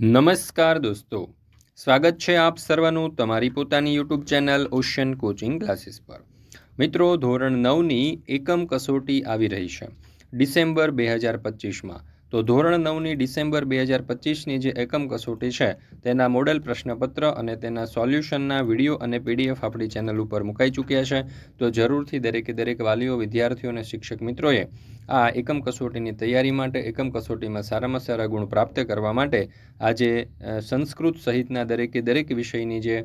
નમસ્કાર દોસ્તો. સ્વાગત છે આપ સર્વનું તમારી પોતાની YouTube channel Ocean Coaching Classes પર. મિત્રો, ધોરણ નવની એકમ કસોટી આવી રહી છે. ડિસેમ્બર બે હજાર પચીસમાં. તો ધોરણ નવની ડિસેમ્બર બે હજાર પચીસની જે એકમ કસોટી છે, તેના મોડેલ પ્રશ્નપત્ર અને તેના સોલ્યુશનના વીડિયો અને પીડીએફ આપણી ચેનલ ઉપર મુકાઈ ચૂક્યા છે. તો જરૂરથી દરેકે દરેક વાલીઓ, વિદ્યાર્થીઓ અને શિક્ષક મિત્રોએ આ એકમ કસોટીની તૈયારી માટે, એકમ કસોટીમાં સારામાં સારા ગુણ પ્રાપ્ત કરવા માટે આજે સંસ્કૃત સહિતના દરેકે દરેક વિષયની જે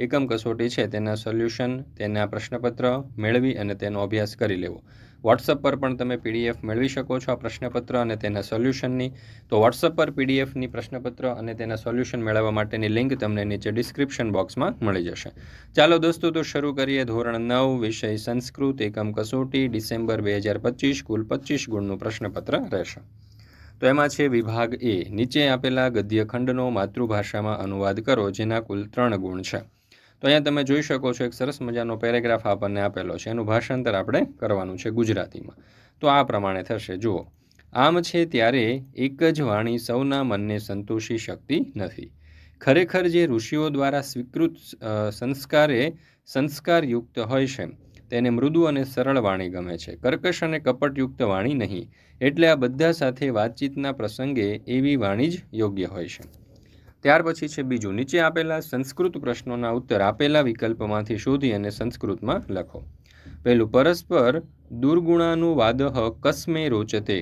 એકમ કસોટી છે, તેના સોલ્યુશન, તેના પ્રશ્નપત્ર મેળવી અને તેનો અભ્યાસ કરી લેવો. વોટ્સઅપ પર પણ તમે પીડીએફ મેળવી શકો છો આ પ્રશ્નપત્ર અને તેના સોલ્યુશનની તો વોટ્સઅપ પર પીડીએફની પ્રશ્નપત્ર અને તેના સોલ્યુશન મેળવવા માટેની લિંક તમને નીચે ડિસ્ક્રિપ્શન બોક્સમાં મળી જશે. ચાલો દોસ્તો, તો શરૂ કરીએ ધોરણ નવ, વિષય સંસ્કૃત, એકમ કસોટી, ડિસેમ્બર બે હજાર પચીસ, કુલ પચીસ ગુણનું પ્રશ્નપત્ર રહેશે. તો એમાં છે વિભાગ એ. નીચે આપેલા ગદ્યખંડનો માતૃભાષામાં અનુવાદ કરો, જેના કુલ ત્રણ ગુણ છે. તો અહીંયા તમે જોઈ શકો છો એક સરસ મજાનો પેરેગ્રાફ આપણને આપેલો છે. એનું ભાષાંતર આપણે કરવાનું છે ગુજરાતીમાં. તો આ પ્રમાણે થશે. જુઓ. આમ છે ત્યારે એક જ વાણી સૌના મનને સંતોષી શકતી નથી. ખરેખર જે ઋષિઓ દ્વારા સ્વીકૃત સંસ્કારે સંસ્કારયુક્ત હોય છે, તેને મૃદુ અને સરળ વાણી ગમે છે. કર્કશ અને કપટયુક્ત વાણી નહીં. એટલે આ બધા સાથે વાતચીતના પ્રસંગે એવી વાણી જ યોગ્ય હોય છે. ત્યાર પછી છે બીજું, નીચે આપેલા સંસ્કૃત પ્રશ્નોના ઉત્તર આપેલા વિકલ્પમાંથી શોધી અને સંસ્કૃતમાં લખો. પહેલું, પરસ્પર દુર્ગુણાનુવાદઃ કસ્મે રોચતે.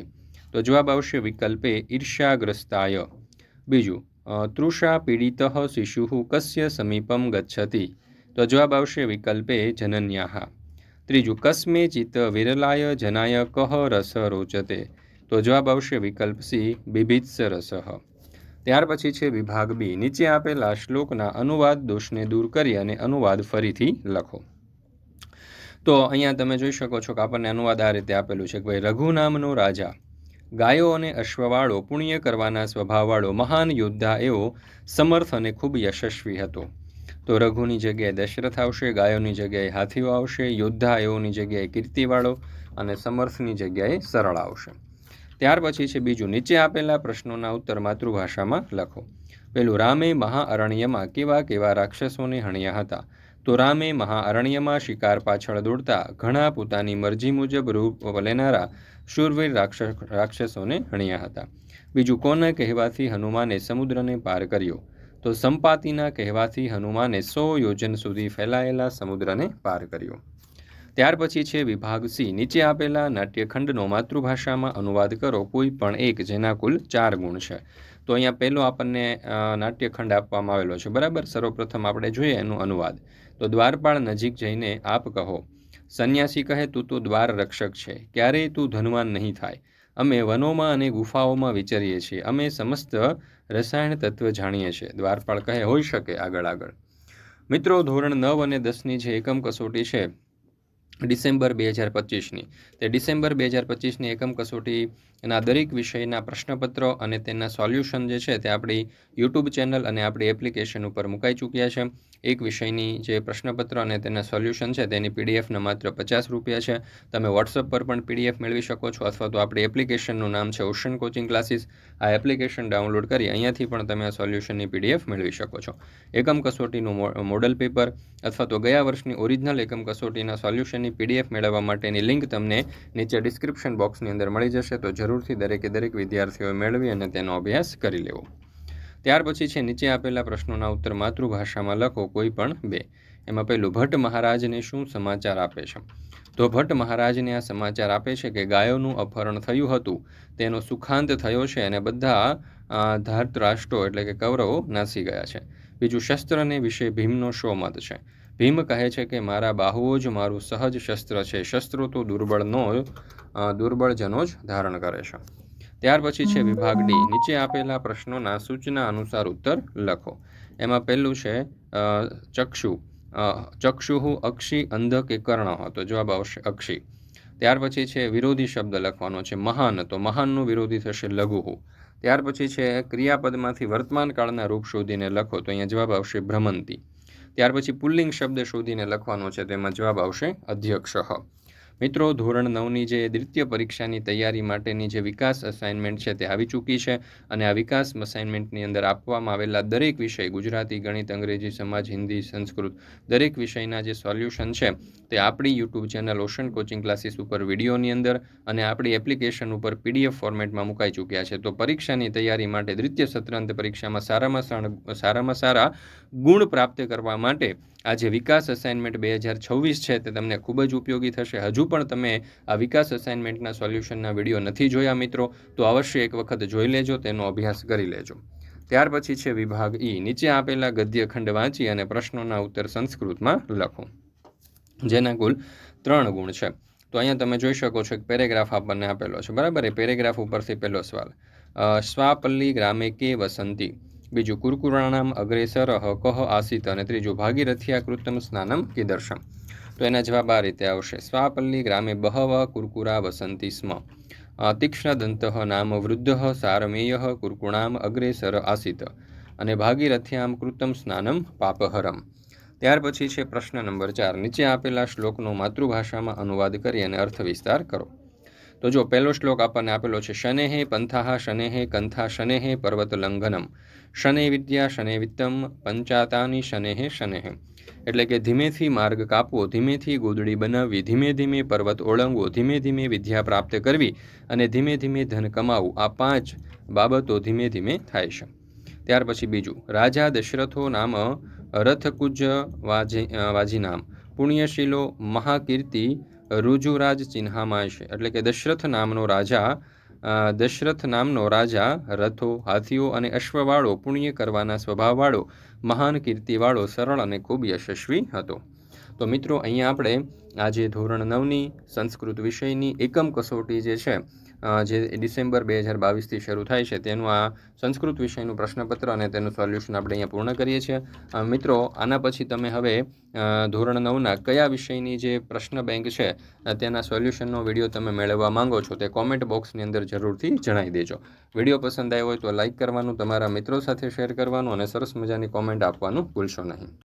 તો જવાબ આવશે વિકલ્પે ઈર્ષ્યાગ્રસ્તાય. બીજું તૃષા પીડિત શિશુ કસ્ય સમીપમ ગચ્છતી. તો જવાબ આવશે વિકલ્પે જનન્યાહા. ત્રીજું, કસ્મે ચિત્ત વિરલાય જનાય કહ રસ રોચતે. તો જવાબ આવશે વિકલ્પ સી, બિભિત્સ રસઃ. ત્યાર પછી છે વિભાગ બી. નીચે આપેલા શ્લોકના અનુવાદ દોષને દૂર કરી અને અનુવાદ ફરીથી લખો. તો અહીંયા તમે જોઈ શકો છો કે આપણને અનુવાદ આ રીતે આપેલું છે કે ભાઈ, રઘુ રાજા, ગાયો અને અશ્વવાળો પુણ્ય કરવાના સ્વભાવવાળો મહાન યોદ્ધા એવો સમર્થ અને ખૂબ યશસ્વી હતો. તો રઘુની જગ્યાએ દશરથ આવશે, ગાયોની જગ્યાએ હાથીઓ આવશે, યોદ્ધા એઓની જગ્યાએ કીર્તિવાળો અને સમર્થની જગ્યાએ સરળ આવશે. ત્યાર પછી છે બીજું નીચે આપેલા પ્રશ્નોના ઉત્તર માતૃભાષામાં લખો. પેલું, રામે મહાઅરણ્યમાં કેવા કેવા રાક્ષસોને હણ્યા હતા તો રામે મહાઅરણ્યમાં શિકાર પાછળ દોડતા ઘણા પોતાની મરજી મુજબ રૂપ લેનારા શૂરવીર રાક્ષસ, રાક્ષસોને હણ્યા હતા. બીજું, કોના કહેવાથી હનુમાને સમુદ્રને પાર કર્યો તો સંપાતિના કહેવાથી હનુમાને સો યોજન સુધી ફેલાયેલા સમુદ્રને પાર કર્યો. ત્યાર પછી છે વિભાગ સી. નીચે આપેલા નાટ્યખંડનો માતૃભાષામાં અનુવાદ કરો. કોઈ પણ એક જેના કુલ ચાર ગુણ છે. તો અહીંયા પહેલો આપણને નાટ્યખંડ આપવામાં આવેલો છે. બરાબર? સર્વપ્રથમ આપણે જોઈએ એનું અનુવાદ. તો દ્વારપાળ નજીક જઈને આપ કહો, સંન્યાસી કહે તું તો દ્વાર રક્ષક છે. ક્યારેય તું ધનવાન નહીં થાય. અમે વનોમાં અને ગુફાઓમાં વિચરીએ છીએ. અમે સમસ્ત રસાયણ તત્વ જાણીએ છીએ. દ્વારપાળ કહે, હોઈ શકે આગળ આગળ. મિત્રો, ધોરણ નવ અને દસની જે એકમ કસોટી છે ડિસેમ્બર બે હજાર પચીસની. તે ડિસેમ્બર બે હજાર પચીસની એકમ કસોટીના દરેક વિષયના પ્રશ્નપત્રો અને તેના સોલ્યુશન જે છે તે આપણી યુટ્યુબ ચેનલ અને આપણી એપ્લિકેશન ઉપર મુકાઈ ચૂક્યા છે. એક વિષયની જે પ્રશ્નપત્ર અને તેના સોલ્યુશન છે તેની પીડીએફના માત્ર પચાસ રૂપિયા છે. તમે વોટ્સઅપ પર પણ પીડીએફ મેળવી શકો છો અથવા તો આપણી એપ્લિકેશનનું નામ છે ઓશન કોચિંગ ક્લાસીસ. આ એપ્લિકેશન ડાઉનલોડ કરી અહીંયાથી પણ તમે આ સોલ્યુશનની પીડીએફ મેળવી શકો છો. એકમ કસોટીનું મોડલ પેપર અથવા તો ગયા વર્ષની ઓરિજિનલ એકમ કસોટીના સોલ્યુશનની પીડીએફ મેળવવા માટેની લિંક તમને નીચે ડિસ્ક્રિપ્શન બોક્સની અંદર મળી જશે. તો જરૂરથી દરેકે દરેક વિદ્યાર્થીઓએ મેળવી અને તેનો અભ્યાસ કરી લેવો. ત્યાર પછી છે, નીચે આપેલા પ્રશ્નોના ઉત્તર માતૃભાષામાં લખો, કોઈ પણ બે. એમાં પહેલું, ભટ્ટ મહારાજને શું સમાચાર આપે છે? તો ભટ્ટ મહારાજને આ સમાચાર આપે છે કે ગાયોનું અપહરણ થયું હતું. તેનો સુખાંત થયો છે અને બધા ધાર્તરાષ્ટ્રો એટલે કે કૌરવો નાસી ગયા છે. બીજું, શસ્ત્રને વિશે ભીમનો શો મત છે? ભીમ કહે છે કે મારા બાહુઓ જ મારું સહજ શસ્ત્ર છે. શસ્ત્રો તો દુર્બળનો દુર્બળજનો જ ધારણ કરે છે. ત્યાર પછી છે વિભાગ ડી. નીચે આપેલા પ્રશ્નોના સૂચના અનુસાર ઉત્તર લખો. એમાં પહેલું છે ચક્ષુ. ચક્ષુ અક્ષી અંધ કે કર્ણ તો જવાબ આવશે અક્ષી. ત્યાર પછી છે વિરોધી શબ્દ લખવાનો છે મહાન. તો મહાનનું વિરોધી થશે લઘુહુ. ત્યાર પછી છે ક્રિયાપદમાંથી વર્તમાન કાળના રૂપ શોધીને લખો. તો અહીંયા જવાબ આવશે ભ્રમંતી. ત્યાર પછી પુલ્લિંગ શબ્દ શોધીને લખવાનો છે તેમાં જવાબ આવશે અધ્યક્ષ. મિત્રો, ધોરણ નવની જે દ્વિતીય પરીક્ષાની તૈયારી માટેની જે વિકાસ અસાઇનમેન્ટ છે તે આવી ચૂકી છે અને આ વિકાસ અસાઇનમેન્ટની અંદર આપવામાં આવેલા દરેક વિષય, ગુજરાતી, ગણિત, અંગ્રેજી, સમાજ, હિન્દી, સંસ્કૃત, દરેક વિષયના જે સોલ્યુશન છે તે આપણી YouTube channel Ocean Coaching Classes ઉપર વિડીયોની અંદર અને આપણી એપ્લિકેશન ઉપર પીડીએફ ફોર્મેટમાં મુકાઈ ચૂક્યા છે. તો પરીક્ષાની તૈયારી માટે દ્વિતીય સત્રાંત પરીક્ષામાં સારામાં સારા સારામાં સારા ગુણ પ્રાપ્ત કરવા માટે આ જે વિકાસ અસાઇનમેન્ટ બે હજાર છવ્વીસ છે તે તમને ખૂબ જ ઉપયોગી થશે. હજુ પણ તમે આ વિકાસ અસાઇનમેન્ટના સોલ્યુશનના વીડિયો નથી જોયા મિત્રો, તો અવશ્ય એક વખત જોઈ લેજો, તેનો અભ્યાસ કરી લેજો. ત્યાર પછી છે વિભાગ ઈ નીચે આપેલા ગદ્ય વાંચી અને પ્રશ્નોના ઉત્તર સંસ્કૃતમાં લખો. જેના કુલ ત્રણ ગુણ છે. તો અહીંયા તમે જોઈ શકો છો કે પેરેગ્રાફ આપણને આપેલો છે. બરાબર? એ પેરેગ્રાફ ઉપરથી પહેલો સવાલ. સ્વાપલ્લી ગ્રામે કે વસંતી? બીજું કુરકુરાણામ, અગ્રેસર, કહ, આસિત અને ત્રીજું ભાગીરથિયા કૃતમ સ્નાનમ કીદર્શમ તો એના જવાબ આ રીતે આવશે. સ્વાપલ્લી ગ્રામે બહવ કુરકુરા વસંતી સ્મ. તીક્ષ્ણ તીક્ષ્ણદંત નામ વૃદ્ધ સારમેય કુરકુણામ અગ્રેસર આસિત. અને ભાગીરથ્યામ કૃતમ સ્નાનમ પાપહરમ. ત્યાર પછી છે પ્રશ્ન નંબર ચાર. નીચે આપેલા શ્લોકનો માતૃભાષામાં અનુવાદ કરી અને અર્થ વિસ્તાર કરો. તો જો પહેલો શ્લોક આપણને આપેલો છે, શનેહે પંથાહ, શનેહે કંથા, શનેહે પર્વત લંઘનમ. શને વિદ્યા, શને વિત્તમ, પંચાતાની શનેહે શનેહે. એટલે કે ધીમેથી માર્ગ કાપવો, ધીમેથી ગોદડી બનાવવી, ધીમે ધીમે પર્વત ઓળંગવો, ધીમે ધીમે વિદ્યા પ્રાપ્ત કરવી અને ધીમે ધીમે ધન કમાવવું આ પાંચ બાબતો ધીમે ધીમે થાય છે. ત્યાર પછી બીજું, રાજા દશરથો નામ રથકુજ વાજી વાજી નામ પુણ્યશીલો મહાકીર્તિ રુજુરાજ છે. એટલે કે દશરથ નામનો રાજા દશરથ નામનો રાજા રથો, હાથીઓ અને અશ્વવાળો પુણ્ય કરવાના સ્વભાવવાળો, મહાન કીર્તિવાળો, સરળ અને ખૂબ યશસ્વી હતો. તો મિત્રો, અહીંયા આપણે આજે ધોરણ નવની સંસ્કૃત વિષયની એકમ કસોટી જે છે જે ડિસેમ્બર બે હજાર બાવીસથી શરૂ થાય છે, તેનું આ સંસ્કૃત વિષયનું પ્રશ્નપત્ર અને તેનું સોલ્યુશન આપણે અહીંયા પૂર્ણ કરીએ છીએ. મિત્રો, આના પછી તમે હવે ધોરણ નવના કયા વિષયની જે પ્રશ્ન બેંક છે તેના સોલ્યુશનનો વીડિયો તમે મેળવવા માંગો છો તે કોમેન્ટ બોક્સની અંદર જરૂરથી જણાવી દેજો. વીડિયો પસંદ આવ્યો હોય તો લાઇક કરવાનું, તમારા મિત્રો સાથે શેર કરવાનું અને સરસ મજાની કોમેન્ટ આપવાનું ભૂલશો નહીં.